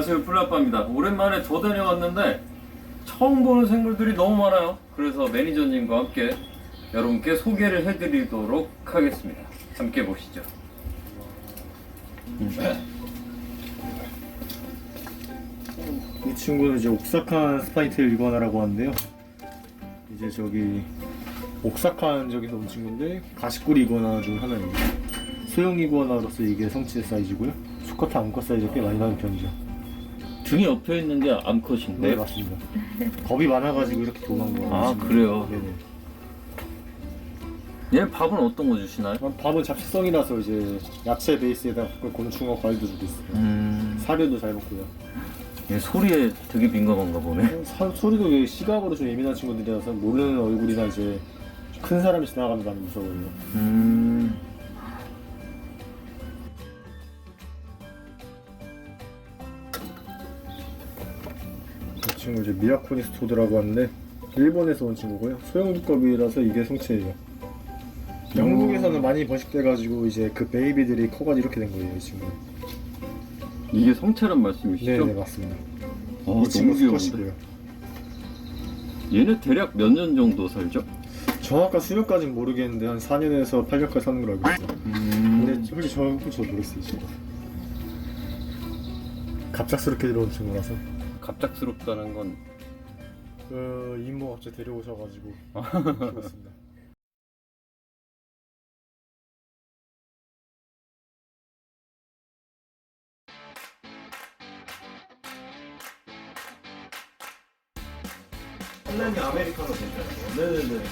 안녕하세요 플라빠입니다 오랜만에 도단에 왔는데 처음 보는 생물들이 너무 많아요 그래서 매니저님과 함께 여러분께 소개를 해드리도록 하겠습니다 함께 보시죠 이 친구는 이제 옥사칸 스파이텔 이거나라고 하는데요. 이제 저기 옥사칸 저기서 온 친구인데 가시꾸리 이거나 중 하나입니다. 소형 이거나로서 이게 성체 사이즈고요. 수컷 암컷 사이즈가 꽤 많이 나는 편이죠. 등이 옆에 있는 게 암컷인데 네 맞습니다. 겁이 많아가지고 이렇게 도망가요. 아, 그래요? 네네. 얘 밥은 어떤 거 주시나요? 아, 밥은 잡식성이라서 이제 야채 베이스에다 가끔 곤충과 과일도 주고 있어요. 음... 사료도 잘 먹고요. 얘 소리에 되게 민감한가 보네 사- 소리도 이게 시각으로 좀 예민한 친구들이라서 모르는 얼굴이나 이제 큰 사람이 지나가면 많이 무서워요. 음... 친구 이제 미라코니스 토드라고 하는데 일본에서 온 친구고요. 소형 두꺼비라서 이게 성체예요. 영국에서는 많이 번식돼가지고 이제 그 베이비들이 커가지고 이렇게 된 거예요, 이 친구. 이게 성체란 말씀이시죠? 네, 네 맞습니다. 어, 이 친구 너무 수컷이고요. 얘네 대략 몇 년 정도 살죠? 정확한 수명까지는 모르겠는데 한 4년에서 8년까지 사는 걸로 알고 있어요. 음... 근데 솔직히 저, 저 모르겠어요, 이 친구. 갑작스럽게 들어온 친구라서. 갑작스럽다는 건 그 이모 갑자기 데려오셔가지고 키우고 있습니다. 한남이 아메리카노 괜찮아요. 네네네.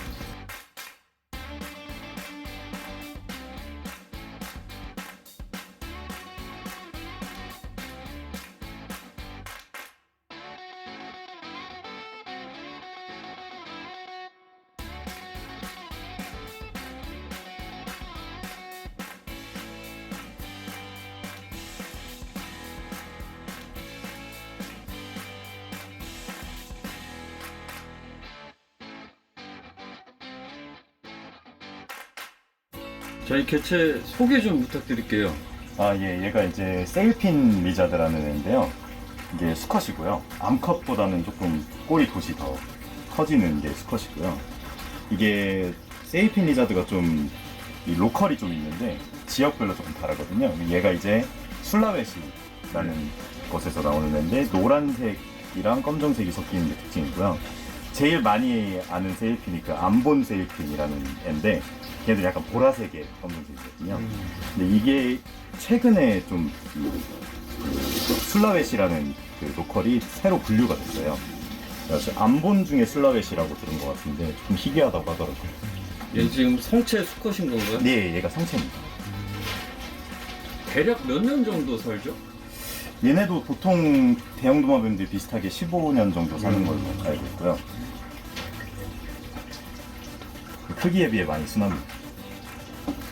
저희 개체 소개 좀 부탁드릴게요. 아, 예, 얘가 이제 세일핀 리자드라는 애인데요. 이게 수컷이고요. 암컷보다는 조금 꼬리 돛이 더 커지는 게 수컷이고요. 이게 세일핀 리자드가 좀 이 로컬이 좀 있는데 지역별로 조금 다르거든요. 얘가 이제 술라웨시라는 곳에서 나오는 애인데 노란색이랑 검정색이 섞이는 게 특징이고요. 제일 많이 아는 세일핀이 그 암본 세일핀이라는 애인데 걔도 약간 보라색의 검정색이거든요. 근데 이게 최근에 좀그 술라웨시라는 그 로컬이 새로 분류가 됐어요. 그래서 암본 중에 술라웨시라고 들은 것 같은데 좀 희귀하다고 하더라고요. 얘 지금 성체 수컷인 건가요? 네, 얘가 성체입니다. 대략 몇 년 정도 살죠? 얘네도 보통 대형 도마뱀들 비슷하게 15년 정도 사는 걸로 알고 있고요. 크기에 비해 많이 순합니다.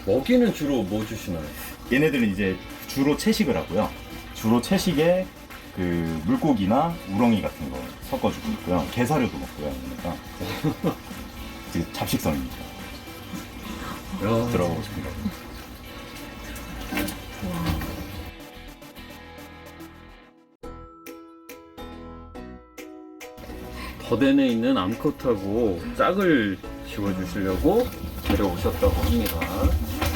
먹이는 주로 뭐 주시나요? 얘네들은 이제 주로 채식을 하고요. 주로 채식에 그 물고기나 우렁이 같은 거 섞어주고 있고요. 게사료도 먹고요. 지금 잡식성입니다. 야, 들어가고 싶은데. 더덴에 있는 암컷하고 짝을 지워주시려고 데려오셨다고 합니다.